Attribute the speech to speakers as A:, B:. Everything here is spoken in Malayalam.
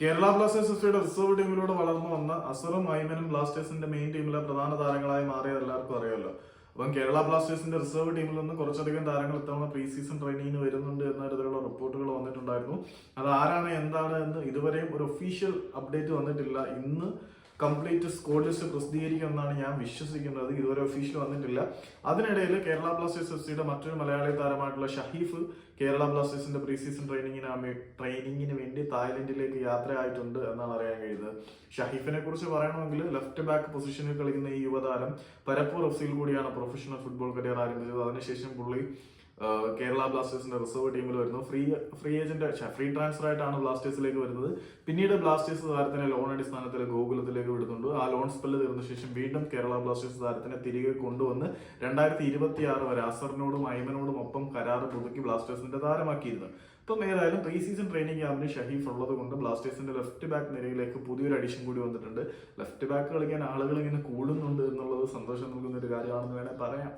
A: കേരള ബ്ലാസ്റ്റേഴ്സ് റിസർവ് ടീമിലൂടെ വളർന്നു വന്ന അസറും ഐമനും ബ്ലാസ്റ്റേഴ്സിന്റെ മെയിൻ ടീമിലെ പ്രധാന താരങ്ങളായി മാറിയത് എല്ലാവർക്കും അറിയാമല്ലോ. അപ്പം കേരള ബ്ലാസ്റ്റേഴ്സിന്റെ റിസർവ് ടീമിൽ നിന്ന് കുറച്ചധികം താരങ്ങൾ ഇത്തവണ പ്രീ സീസൺ ട്രെയിനിങ്ങിന് വരുന്നുണ്ട് എന്ന തരത്തിലുള്ള റിപ്പോർട്ടുകൾ വന്നിട്ടുണ്ടായിരുന്നു. അത് ആരാണ് എന്താണ് എന്ന് ഇതുവരെയും ഒരു ഒഫീഷ്യൽ അപ്ഡേറ്റ് വന്നിട്ടില്ല. ഇന്ന് കംപ്ലീറ്റ് സ്കോഡ് ലിസ്റ്റ് പ്രസിദ്ധീകരിക്കുമെന്നാണ് ഞാൻ വിശ്വസിക്കുന്നത്. ഇതുവരെ ഒഫീഷ്യൽ വന്നിട്ടില്ല. അതിനിടയിൽ കേരള ബ്ലാസ്റ്റേഴ്സ് എഫ് സിയുടെ മറ്റൊരു മലയാളി താരമായിട്ടുള്ള ഷഹീഫ് കേരള ബ്ലാസ്റ്റേഴ്സിന്റെ പ്രീ സീസൺ ട്രെയിനിങ്ങിന് ട്രെയിനിങ്ങിന് വേണ്ടി തായ്ലൻഡിലേക്ക് യാത്രയായിട്ടുണ്ട് എന്നാണ് അറിയാൻ കഴിയുന്നത്. ഷഹീഫിനെ കുറിച്ച് പറയണമെങ്കിൽ ലെഫ്റ്റ് ബാക്ക് പൊസിഷനിൽ കളിക്കുന്ന ഈ യുവതാരം പരപ്പൂർ എഫ് സിയിൽ കൂടിയാണ് പ്രൊഫഷണൽ ഫുട്ബോൾ കരിയർ ആരംഭിച്ചത്. അതിനുശേഷം പുള്ളി കേരള ബ്ലാസ്റ്റേഴ്സിന്റെ റിസർവ് ടീമിൽ വരുന്നു. Free free agent free transfer ആയിട്ടാണ് ബ്ലാസ്റ്റേഴ്സിലേക്ക് വരുന്നത്. പിന്നീട് ബ്ലാസ്റ്റേഴ്സ് താരത്തിനെ ലോൺ അടിസ്ഥാനത്തിൽ ഗോകുലത്തിലേക്ക് വിടുന്നുണ്ട്. ആ ലോൺ സ്പെല്ല് തീർന്ന ശേഷം വീണ്ടും കേരള ബ്ലാസ്റ്റേഴ്സ് താരത്തിനെ തിരികെ കൊണ്ടുവന്ന് രണ്ടായിരത്തി ഇരുപത്തി ആറ് വരെ അസറിനോടും ഐമനോടും ഒപ്പം കരാറ് പുതുക്കി ബ്ലാസ്റ്റേഴ്സിന്റെ താരമാക്കിയിരുന്നു. ഇപ്പം ഏതായാലും പ്രീ സീസൺ ട്രെയിനിങ് ക്യാമ്പിന് ഷഹീഫ് ഉള്ളത് കൊണ്ട് ബ്ലാസ്റ്റേഴ്സിന്റെ ലെഫ്റ്റ് ബാക്ക് നിരയിലേക്ക് പുതിയൊരു അഡീഷൻ കൂടി വന്നിട്ടുണ്ട്. ലെഫ്റ്റ് ബാക്ക് കളിക്കാൻ ആളുകൾ ഇങ്ങനെ കൂടുന്നുണ്ട് എന്നുള്ളത് സന്തോഷം നൽകുന്ന ഒരു കാര്യമാണെന്ന് വേണേൽ പറയാം.